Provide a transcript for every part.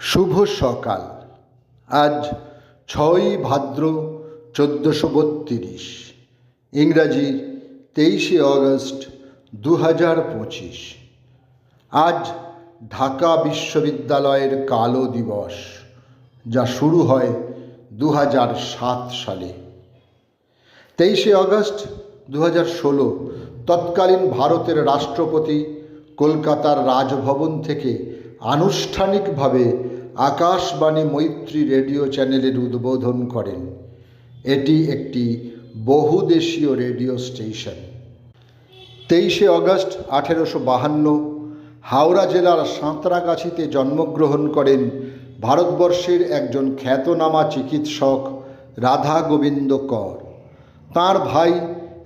শুভ সকাল। আজ ছয়ই ভাদ্র চোদ্দোশো বত্রিশ, ইংরাজি তেইশে অগস্ট দু হাজার পঁচিশ। আজ ঢাকা বিশ্ববিদ্যালয়ের কালো দিবস, যা শুরু হয় দু হাজার সাত সালে। তেইশে আগস্ট দু হাজার ষোলো, তৎকালীন ভারতের রাষ্ট্রপতি কলকাতার রাজভবন থেকে আনুষ্ঠানিকভাবে আকাশবাণী মৈত্রী রেডিও চ্যানেলের উদ্বোধন করেন। এটি একটি বহুদেশীয় রেডিও স্টেশন। তেইশে আগস্ট আঠেরোশো বাহান্ন হাওড়া জেলার সাঁতরাগাছিতে জন্মগ্রহণ করেন ভারতবর্ষের একজন খ্যাতনামা চিকিৎসক রাধা গোবিন্দ কর। তাঁর ভাই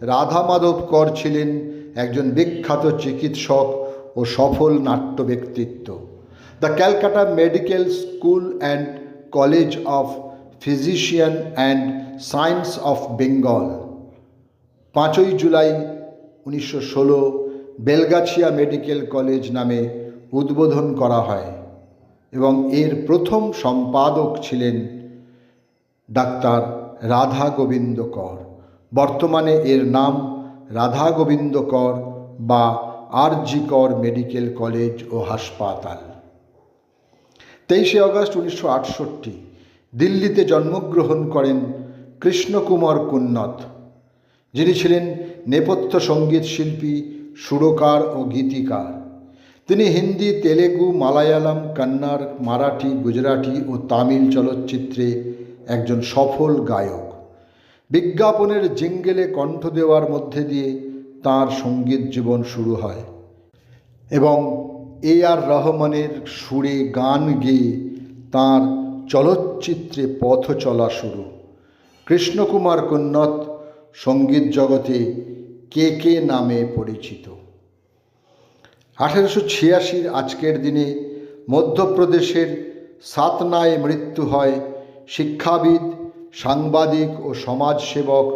রাধা মাধব কর ছিলেন একজন বিখ্যাত চিকিৎসক ও সফল নাট্য ব্যক্তিত্ব the Calcutta medical school and college of physician and science of Bengal পাঁচই জুলাই উনিশশো ষোলো বেলগাছিয়া মেডিকেল কলেজ নামে উদ্বোধন করা হয় এবং এর প্রথম সম্পাদক ছিলেন ডাক্তার রাধা গোবিন্দ কর। বর্তমানে এর নাম রাধা গোবিন্দ কর বা আর জি কর মেডিকেল কলেজ ও হাসপাতাল। তেইশে আগস্ট উনিশশো আটষট্টি, দিল্লিতে জন্মগ্রহণ করেন কৃষ্ণকুমার কুন্নত, যিনি ছিলেন নেপথ্য সংগীত শিল্পী, সুরকার ও গীতিকার। তিনি হিন্দি, তেলেগু, মালায়ালাম, কন্নড়, মারাঠি, গুজরাটি ও তামিল চলচ্চিত্রে একজন সফল গায়ক। বিজ্ঞাপনের জিঙ্গেলে কণ্ঠ দেওয়ার মধ্যে দিয়ে তার সংগীত জীবন শুরু হয় এবং এ আর রহমানের সুরে গান গেয়ে তাঁর চলচ্চিত্রে পথ চলা শুরু। কৃষ্ণকুমার কুন্নত সংগীত জগতে কে কে নামে পরিচিত? আঠেরোশো ছিয়াশির আজকের দিনে মধ্যপ্রদেশের সাতনায় মৃত্যু হয় শিক্ষাবিদ, সাংবাদিক ও সমাজসেবক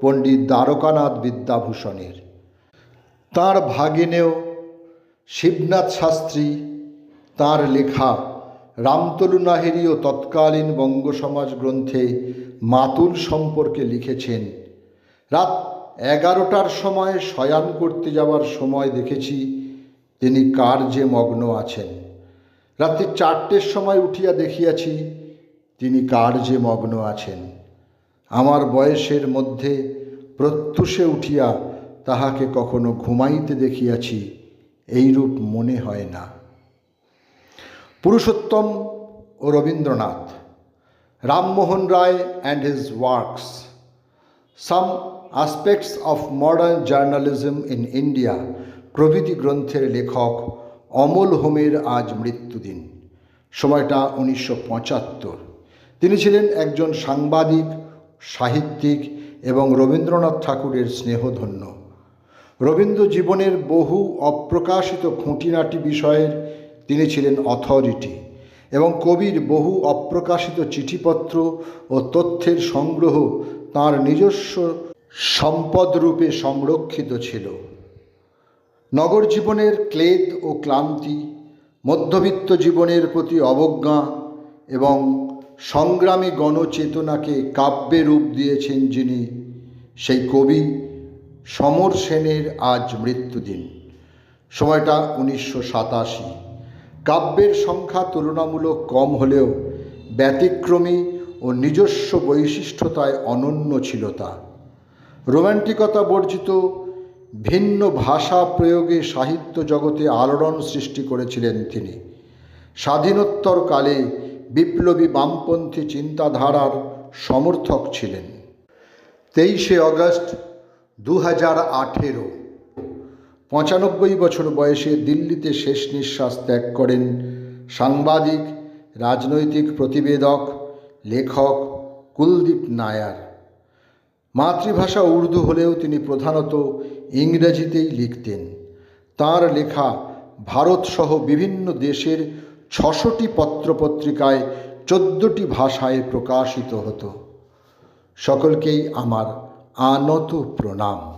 পণ্ডিত দ্বারকানাথ বিদ্যাভূষণের। তাঁর ভাগিনেও শিবনাথ শাস্ত্রী, তাঁর লেখা রামতলু নাহেরি ও তৎকালীন বঙ্গ সমাজ গ্রন্থে মাতুল সম্পর্কে লিখেছেন, রাত এগারোটার সময় শয়ান করতে যাওয়ার সময় দেখেছি তিনি কার্যে মগ্ন আছেন। রাত্রি চারটের সময় উঠিয়া দেখিয়াছি তিনি কার্যে মগ্ন আছেন। আমার বয়সের মধ্যে প্রত্যুষে উঠিয়া তাহাকে কখনো ঘুমাইতে দেখিয়াছি এইরূপ মনে হয় না। পুরুষোত্তম ও Rabindranath, Rammohan Roy and his works some aspects of modern journalism in India প্রভৃতি গ্রন্থের লেখক অমল হোমের আজ মৃত্যুদিন, সময়টা উনিশশো পঁচাত্তর। তিনি ছিলেন একজন সাংবাদিক, সাহিত্যিক এবং রবীন্দ্রনাথ ঠাকুরের স্নেহধন্য। রবীন্দ্র জীবনের বহু অপ্রকাশিত খুঁটিনাটি বিষয়ের তিনি ছিলেন অথরিটি এবং কবির বহু অপ্রকাশিত চিঠিপত্র ও তথ্যের সংগ্রহ তার নিজস্ব সম্পদরূপে সংরক্ষিত ছিল। নগর জীবনের ক্লেদ ও ক্লান্তি, মধ্যবিত্ত জীবনের প্রতি অবজ্ঞা এবং সংগ্রামী গণচেতনাকে কাব্যে রূপ দিয়েছেন যিনি সেই কবি সমর সেনের আজ মৃত্যুদিন। সময়টা উনিশশো সাতাশি। কাব্যের সংখ্যা তুলনামূলক কম হলেও ব্যতিক্রমী ও নিজস্ব বৈশিষ্ট্যতায় অনন্য ছিল তা। রোম্যান্টিকতা বর্জিত ভিন্ন ভাষা প্রয়োগে সাহিত্য জগতে আলোড়ন সৃষ্টি করেছিলেন তিনি। স্বাধীনোত্তর কালে বিপ্লবী বামপন্থী চিন্তাধারার সমর্থক ছিলেন। তেইশে অগস্ট দু হাজার আঠেরো। পঁচানব্বই বছর বয়সে দিল্লিতে শেষ নিঃশ্বাস ত্যাগ করেন সাংবাদিক, রাজনৈতিক প্রতিবেদক, লেখক কুলদীপ নায়ার। মাতৃভাষা উর্দু হলেও তিনি প্রধানত ইংরেজিতেই লিখতেন। তার লেখা ভারতসহ বিভিন্ন দেশের ছশোটি পত্রপত্রিকায় চোদ্দোটি ভাষায় প্রকাশিত হতো। সকলকেই আমার আনত প্রণাম।